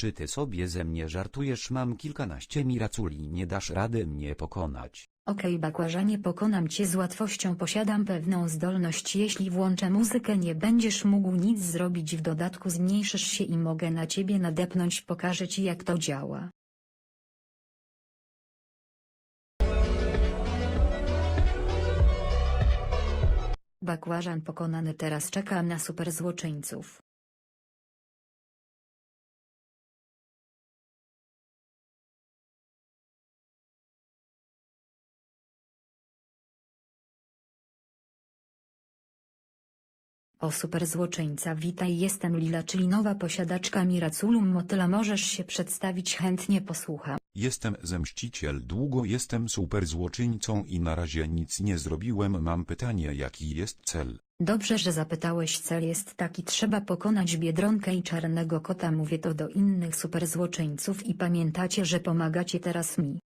Czy ty sobie ze mnie żartujesz? Mam kilkanaście miraculi, nie dasz rady mnie pokonać. Okej bakłażanie pokonam cię z łatwością posiadam pewną zdolność jeśli włączę muzykę nie będziesz mógł nic zrobić w dodatku zmniejszysz się i mogę na ciebie nadepnąć pokażę ci jak to działa. Bakłażan pokonany teraz czekam na super O super złoczyńca witaj jestem Lila czyli nowa posiadaczka Miraculum Motyla możesz się przedstawić chętnie posłucham. Jestem zemściciel, długo jestem super złoczyńcą i na razie nic nie zrobiłem. Mam pytanie, jaki jest cel? Dobrze że zapytałeś cel jest taki trzeba pokonać Biedronkę i Czarnego Kota mówię to do innych super złoczyńców i pamiętacie że pomagacie teraz mi.